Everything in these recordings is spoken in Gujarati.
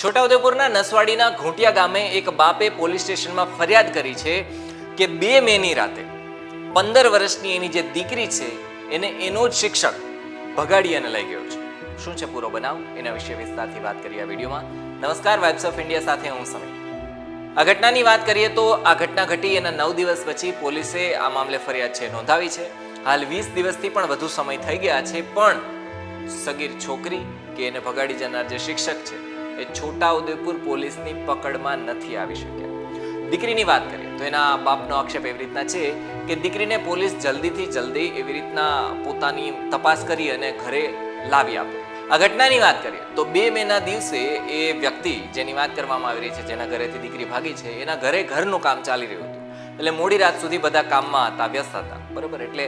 છોટાઉદેપુરના નસવાડીના ઘોંટિયા ગામે એક બાપે પોલીસ સ્ટેશનમાં ફરિયાદ કરી છે કે બે મેની રાતે પંદર વર્ષની એની જે દીકરી છે, એને એનો જ શિક્ષક ભગાડી અને લઈ ગયો છે. શું છે પૂરો બનાવ? એના વિશે વિસ્તારથી વાત કરીએ આ વિડીયોમાં. નમસ્કાર વાઇબ્સ ઓફ ઇન્ડિયા સાથે હું સમીર. આ ઘટનાની વાત કરીએ તો આ ઘટના ઘટી એના નવ દિવસ પછી પોલીસે આ મામલે ફરિયાદ છે નોંધાવી છે. હાલ વીસ દિવસથી પણ વધુ સમય થઈ ગયા છે, પણ સગીર છોકરી કે એને ભગાડી જનાર જે શિક્ષક છે એ છોટાઉદેપુર પોલીસની પકડમાં નથી આવી શક્યા. દીકરીની વાત કરીએ તો એના બાપનો આક્ષેપ એવી રીતના છે કે દીકરીને પોલીસ જલ્દીથી જલ્દી એવી રીતના પોતાની તપાસ કરી અને ઘરે લાવી આપે. આ ઘટનાની વાત કરીએ તો બે મેના દિવસે એ વ્યક્તિ જેની વાત કરવામાં આવી રહી છે, જેના ઘરેથી દીકરી ભાગી છે, એના ઘરે ઘરનું કામ ચાલી રહ્યું હતું. એટલે મોડી રાત સુધી બધા કામમાં હતા, વ્યસ્ત હતા. બરોબર? એટલે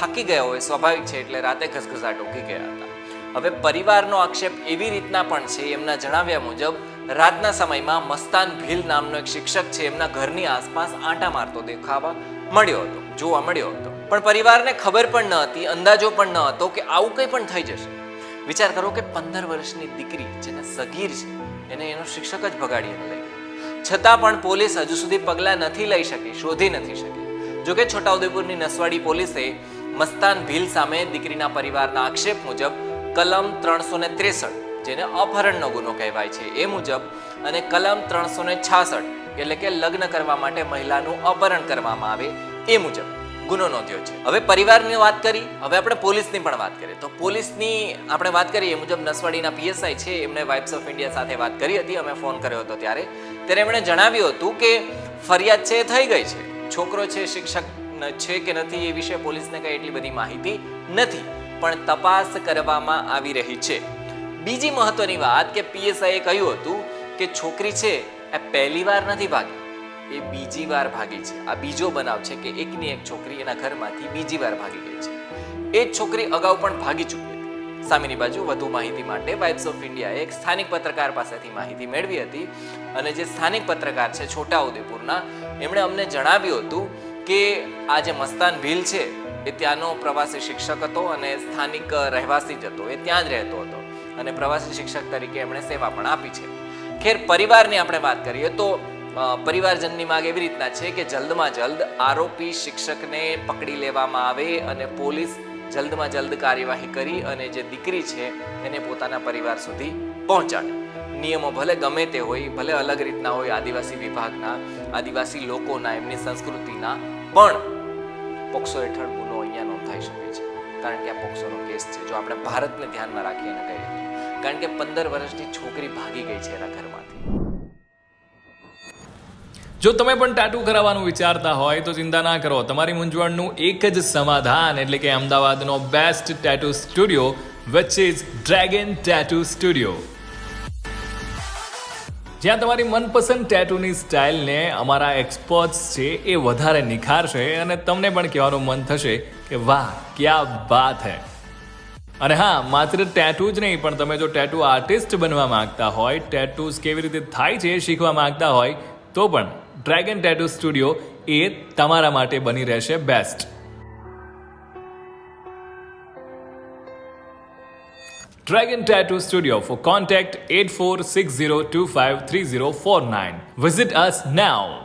થાકી ગયા હોય, સ્વાભાવિક છે, એટલે રાતે ઘસઘસાટ ઉગી ગયા હતા. હવે પરિવારનો આક્ષેપ એવી રીતના પણ છે, એમના જણાવ્યા મુજબ, રાતના સમયમાં મસ્તાન ભીલ નામનો એક શિક્ષક છે, એમના ઘરની આસપાસ આંટા મારતો દેખાવા મળ્યો હતો, જોવા મળ્યો હતો. પણ પરિવારને ખબર પણ ન હતી, અંદાજો પણ ન હતો કે આવું કંઈ પણ થઈ જશે. વિચાર કરો કે પંદર વર્ષની દીકરી, જેને સગીર છે, એને એનો શિક્ષક જ ભગાડી લઈ છતાં પણ પોલીસ હજુ સુધી પગલાં નથી લઈ શકી, શોધી નથી શકી. જોકે છોટાઉદેપુરની નસવાડી પોલીસે મસ્તાન ભીલ સામે દીકરીના પરિવારના આક્ષેપ મુજબ કલમ ત્રણસો ને ત્રેસઠ, જેને અપહરણનો ગુનો કહેવાય છે. એ મુજબ, અને કલમ ત્રણસો ને છાસઠ, એટલે કે લગ્ન કરવા માટે મહિલાનું અપહરણ કરવામાં આવે, એ મુજબ ગુનો નોંધ્યો છે. હવે પરિવારની વાત કરી, હવે આપણે પોલીસની પણ વાત કરીએ. તો પોલીસની આપણે વાત કરીએ, એ મુજબ નસવાડીના પીએસઆઈ છે એમણે વાઇબ્સ ઓફ ઇન્ડિયા સાથે વાત કરી હતી, અમે ફોન કર્યો હતો ત્યારે. ત્યારે એમણે જણાવ્યું હતું કે ફરિયાદ છે થઈ ગઈ છે. છોકરો છે, શિક્ષક છે કે નથી, એ વિશે પોલીસને કઈ એટલી બધી માહિતી નથી. પણ તપાસ કરવામાં આવી રહી છે. બીજી મહત્વની વાત કે પીએસઆઈએ કહ્યું હતું કે છોકરી છે, એ પહેલી વાર નથી ભાગી, એ બીજી વાર ભાગી છે. આ બીજો બનાવ છે કે એકની એક છોકરી એના ઘરમાંથી બીજી વાર ભાગી ગઈ છે. એ જ છોકરી અગાઉ પણ ભાગી ચૂકી સામેની બાજુ વધુ માહિતી માટે વાઇબ્સ ઓફ ઇન્ડિયાએ એક સ્થાનિક પત્રકાર પાસેથી માહિતી મેળવી હતી અને જે સ્થાનિક પત્રકાર છે છોટાઉદેપુરના એમણે અમને જણાવ્યું હતું કે આ જે મસ્તાન ભીલ છે એ ત્યાંનો પ્રવાસી શિક્ષક હતો અને સ્થાનિક રહેવાસી જ હતો. એ ત્યાં જ રહેતો હતો. અને પ્રવાસી શિક્ષક તરીકે એમણે સેવા પણ આપી છે. ખેર, પરિવારની આપણે વાત કરીએ તો પરિવારજનની માંગ એવી રીતના છે કે જલ્દમાં જલ્દ આરોપી શિક્ષકને પકડી લેવામાં આવે અને પોલીસ જલ્દમાં જલ્દ કાર્યવાહી કરી અને જે દીકરી છે એને પોતાના પરિવાર સુધી પહોંચાડે. નિયમો ભલે ગમે તે હોય, ભલે અલગ રીતના હોય આદિવાસી વિભાગના, આદિવાસી લોકોના, એમની સંસ્કૃતિના, પણ પોક્સો હેઠળ ગુનો અહીંયા નોંધાઈ શકે છે. કારણ કે આ પોક્સોનો કેસ છે. જો આપણે ભારતને ધ્યાનમાં રાખીને કહીએ કારણ કે પંદર વર્ષની છોકરી ભાગી ગઈ છે એના ઘરમાંથી. જો તમે પણ ટાટુ કરાવવાનું વિચારતા હોય તો ચિંતા ના કરો. તમારી મૂંઝવણનું એક જ સમાધાન એટલે કે અમદાવાદનો best tattoo studio which dragon tattoo studio જ્યાં તમારી મનપસંદ ટેટુની સ્ટાઇલને અમારા એક્સપર્ટ્સ છે એ વધારે નિખારશે અને તમને પણ કહેવાનું મન થશે કે વાહ, ક્યા બાત હે. અને હા, માત્ર ટેટુ જ નહીં, પણ તમે જો ટેટુ આર્ટિસ્ટ બનવા માંગતા હોય ટેટુઝ કેવી રીતે થાય છે શીખવા માંગતા હોય, તો પણ ડ્રેગન ટેટુ સ્ટુડિયો એ તમારા માટે બની રહેશે best Dragon Tattoo Studio for contact 8460253049. Visit us now.